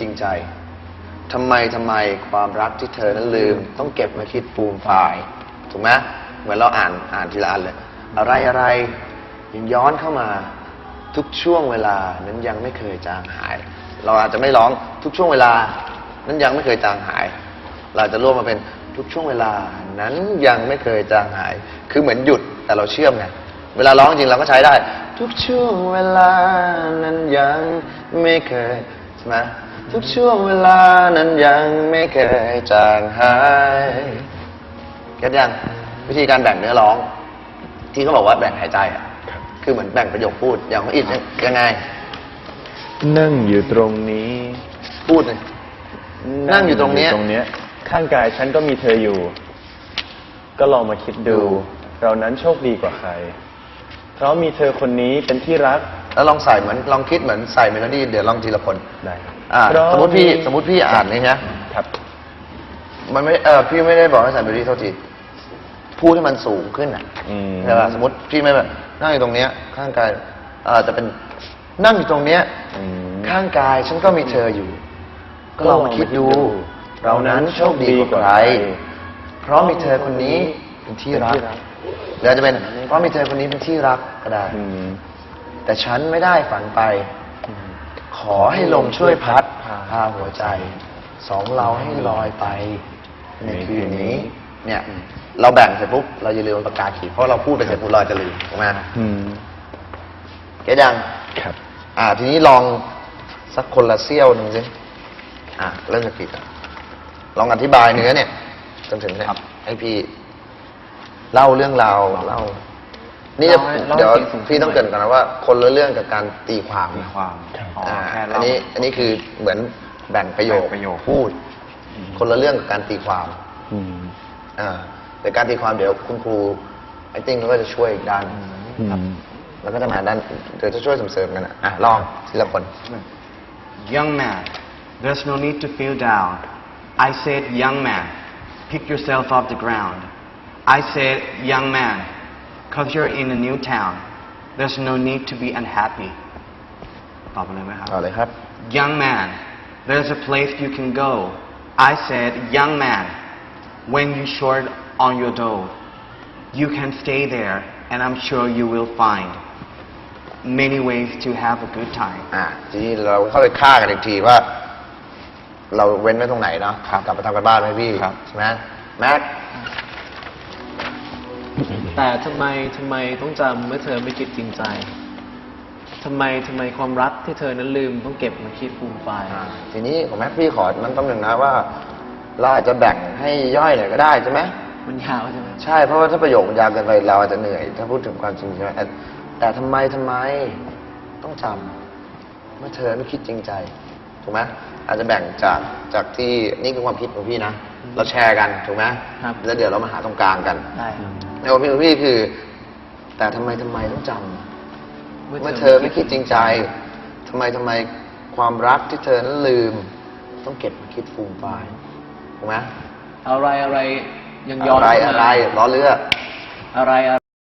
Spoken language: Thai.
จริงใจทำไมทำไมความรักที่เธอนั้นลืม ต้องเก็บมาคิดฟูมฟาย ถูกไหมเหมือนเราอ่านอ่านทีละอันเลย อะไรอะไรยังย้อนเข้ามาทุกช่วงเวลานั้นยังไม่เคยจางหาย เราอาจจะไม่ร้องทุกช่วงเวลา นั้นยังไม่เคยจางหาย เราจะรวมมาเป็นทุกช่วงเวลานั้นยังไม่เคยจางหาย คือเหมือนหยุดแต่เราเชื่อมไงเวลาร้องจริงเราก็ใช้ได้ ทุกช่วงเวลานั้นยังไม่เคยใช่ไหม ทุกช่วงเวลานั้นยังไม่เคยจางหายเก็ตยังวิธีการแบ่งเนื้อร้อง ที่เขาบอกว่าแบ่งหายใจอะคือเหมือนแบ่งประโยคพูดอย่างของอิดยังไง นั่งอยู่ตรงนี้ พูดเลยนั่งอยู่ตรงเนี้ย ตรงเนี้ย ข้างกายฉันก็มีเธออยู่ ก็ลองมาคิดดูดูเรานั้นโชคดีกว่าใคร เพราะมีเธอคนนี้เป็นที่รัก แล้วลองใส่เหมือนลองคิดเหมือนใส่เมโลดี้เดี๋ยวลองทีละคนได้ครับอ่าเพราะสมมติพี่สมมติพี่อ่านนี่นะครับ มันไม่เออพี่ไม่ได้บอกให้ใส่เมโลดี้เท่าทีพูดให้มันสูงขึ้นอะอืมใช่ป่ะสมมติพี่ไม่แบบนั่งอยู่ตรงเนี้ย ข้างกายเออจะเป็นนั่งอยู่ตรงเนี้ยอืมข้างกายฉันก็มีเธออยู่ ก็ลองมาคิดดู เรานั้นโชคดีกว่าใครเพราะมีเธอคนนี้เป็นที่รักหรืออาจจะเป็นเพราะมีเธอคนนี้เป็นที่รักก็ได้อืม แต่ฉันไม่ได้ฝันไป ขอให้ลมช่วยพัดพาหัวใจ สองเราให้ลอยไป ในคืนนี้ เนี่ย เราแบ่งเสร็จปุ๊บเราอย่าลืมเอาปากกาขีดเพราะเราพูดไปเสร็จปุ๊บเราจะลืมถูกไหมอืมเก็ตยังครับ อ่า ทีนี้ลองสักคนละเสี้ยวหนึ่งสิอ่าเริ่มจากขีดก่อนลองอธิบายเนื้อเนี่ยจนถึงเนี่ยให้พี่เล่าเรื่องราวเล่า นี่จะเล่าให้เดี๋ยวเล่าให้เสียงสูงพี่ต้องเกรินก่อนนะว่า คนละเรื่องกับการตีความมีความอ๋ออ่าแค่อันเล่านี้อันนี้คือเหมือนแบ่งประโยคแบ่งประโยคพูด คนละเรื่องกับการตีความอืมอ่าแต่การตีความเดี๋ยวคุณครูไอ้ติ้งเขาก็จะช่วยอีกด้านอืมแล้วก็จะมาด้านเดี๋ยวจะช่วยเสริมๆกันอะอะลองทีละคน Young man there's no need to feel down I said young man pick yourself off the ground I said young man cause you're in a new town there's no need to be unhappy ตอบมาเลยไหมครับ ต่อเลยครับ Young man, there's a place you can go. I said, young man, when you short on your dough, you can stay there and I'm sure you will find many ways to have a good time. อ่าทีนี้เราเข้าไปฆ่ากันอีกทีว่า เราเว้นไว้ตรงไหนเนาะกลับไปทำกันบ้านไหมพี่ ครับ ใช่ไหมแม็ก แต่ทำไมทำไมต้องจำเมื่อเธอไม่คิดจริงใจทำไมทำไมความรักที่เธอนั้นลืมต้องเก็บมาคิดฟูมไฟายอ่าทีนี้ของแม็กพี่ขอมันต้องหนึ่งนะว่า เราอาจจะแบ่งให้ย่อยหน่อยก็ได้ใช่ไหมมันยาวใช่ไหมใช่เพราะว่าถ้าประโยคมันยาวเกินไปเราอาจจะเหนื่อย ถ้าพูดถึงความจริงใช่ไหมแต่แต่ทำไมทำไมต้องจำเมื่อเธอไม่คิดจริงใจถูกไหมอาจจะแบ่งจากจากที่นี่คือความคิดของพี่นะ เราแชร์กันถูกไหมครับแล้วเดี๋ยวเรามาหาตรงกลางกันได้ครับ ในความคิดของพี่คือ แต่ทำไมทำไมต้องจำเมื่อเธอไม่คิดจริงใจทำไมทำไมความรักที่เธอนั้นลืม ต้องเก็บมาคิดฟูมฟายถูกไหมอะไรอะไรยังย้อนอะไรเข้าอะไรมาล้อเลือก อะไรอะไร